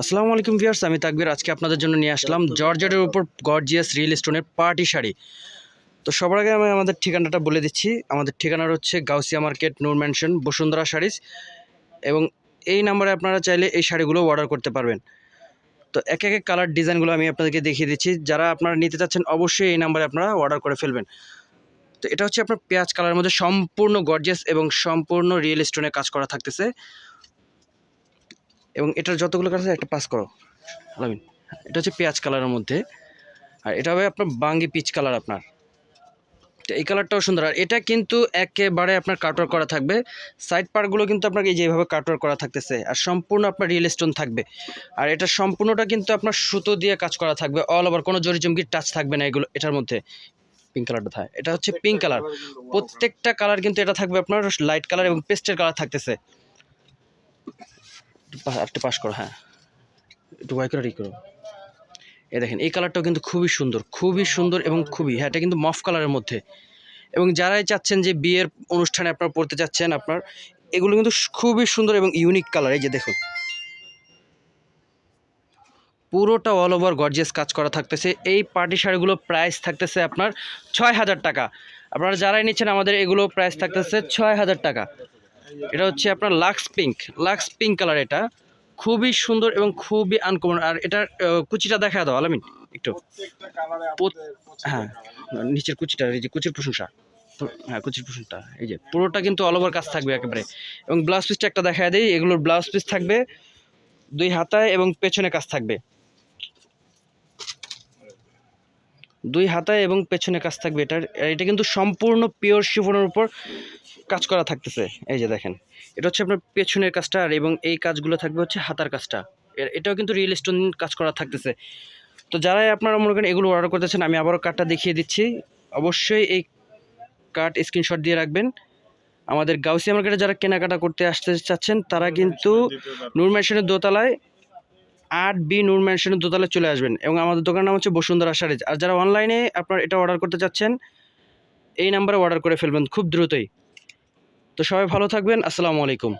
আসসালামু আলাইকুম ভিউয়ার্স, আমি তাকবির। আজকে আপনাদের জন্য নিয়ে আসলাম জর্জেটের উপর গর্জিয়াস রিয়েল স্টোনের পার্টি শাড়ি। তো সবার আগে আমি আমাদের ঠিকানাটা বলে দিচ্ছি। আমাদের ঠিকানা হচ্ছে গাউসিয়া মার্কেট, নূর ম্যানশন, বসুন্ধরা শাড়িজ এবং এই নাম্বারে আপনারা চাইলে এই শাড়িগুলো অর্ডার করতে পারবেন। তো এক এক কালার ডিজাইনগুলো আমি আপনাদেরকে দেখিয়ে দিচ্ছি। যারা আপনারা নিতে চাচ্ছেন, অবশ্যই এই নাম্বারে আপনারা অর্ডার করে ফেলবেন। তো এটা হচ্ছে আপনার পেঁয়াজ কালারের মধ্যে সম্পূর্ণ গর্জিয়াস এবং সম্পূর্ণ রিয়েল স্টোনে কাজ করা থাকতেছে। এবং এটার যতগুলো কালার আছে, একটা পাস করো, আলামিন। এটা হচ্ছে পেঁয়াজ কালারের মধ্যে। আর এটা হবে আপনার বাঙ্গি পিচ কালার আপনার। এই কালারটাও সুন্দর। আর এটা কিন্তু একেবারে আপনার কাটওয়ার করা থাকবে। সাইড পার্টগুলো কিন্তু আপনাকে এই যেভাবে কাটওয়ার করা থাকতেছে। আর সম্পূর্ণ আপনার রিয়েল স্টোন থাকবে। আর এটা সম্পূর্ণটা কিন্তু আপনার সুতো দিয়ে কাজ করা থাকবে। অল ওভার কোনো জরি চমকির টাচ থাকবে না এগুলো, এটার মধ্যে। পিঙ্ক কালারটা থাকে। এটা হচ্ছে পিঙ্ক কালার প্রত্যেকটা কালার কিন্তু এটা থাকবে আপনার লাইট কালার এবং পেস্টের কালার থাকতেছে। একটু পাস করো হ্যাঁ। একটু ওয়াই করে করো। এ দেখেন, এই কালারটাও কিন্তু খুবই সুন্দর খুবই সুন্দর এবং খুবই হ্যাঁ এটা কিন্তু মফ কালারের মধ্যে। এবং যারাই চাচ্ছেন যে বিয়ের অনুষ্ঠানে আপনারা পড়তে চাচ্ছেন আপনার, এগুলো কিন্তু খুবই সুন্দর এবং ইউনিক কালার এই যে দেখুন। পুরোটা অল ওভার গর্জিয়াস কাজ করা থাকতেছে। এই পার্টি শাড়িগুলো প্রাইস থাকতেছে আপনার ছয় হাজার টাকা। আপনারা যারাই নিচ্ছেন, আমাদের এগুলো প্রাইস থাকতেছে ছয় হাজার টাকা। এটা হচ্ছে আপনার lux pink lux pink colour এটা। খুবই সুন্দর এবং খুবই আনকমন আর এটার কুচিটা দেখা দাও আলামিন একটু। হ্যাঁ নিচের কুচিটা এই যে কুচির প্রশংসা। হ্যাঁ কুচির প্রশংসা। এই যে পুরোটা কিন্তু অল ওভার কাজ থাকবে একেবারে। এবং ব্লাউজ পিসটা একটা দেখা দেই এগুলোর ব্লাউজ পিস থাকবে দুই হাতায় এবং পেছনে কাজ থাকবে। দুই হাতায় এবং পেছনে কাজ থাকবে। এটার এটা কিন্তু সম্পূর্ণ পিওর শিফনের উপর কাজ করা থাকতেছে। এই যে দেখেন এটা হচ্ছে আপনার পেছনের কাজটা আর এবং এই কাজগুলো থাকবে হচ্ছে হাতার কাজটা। এটাও কিন্তু রিয়েল স্টোন কাজ করা থাকতেছে। তো যারাই আপনারা মনে করেন এগুলো অর্ডার করতেছেন আমি আবারও কার্ডটা দেখিয়ে দিচ্ছি। অবশ্যই এই কার্ড স্ক্রিনশট দিয়ে রাখবেন। আমাদের গাউসিয়া মার্কেটে যারা কেনাকাটা করতে আসতে চাচ্ছেন তারা কিন্তু নূর ম্যানশনের দোতলায় আট বি নূর ম্যানশনের দোতলায় চলে আসবেন এবং আমাদের দোকানের নাম হচ্ছে বসুন্ধরা শাড়িজ। আর যারা অনলাইনে আপনার এটা অর্ডার করতে চাচ্ছেন, এই নাম্বারে অর্ডার করে ফেলবেন খুব দ্রুতই। তো সবাই ভালো থাকবেন, আসসালামু আলাইকুম।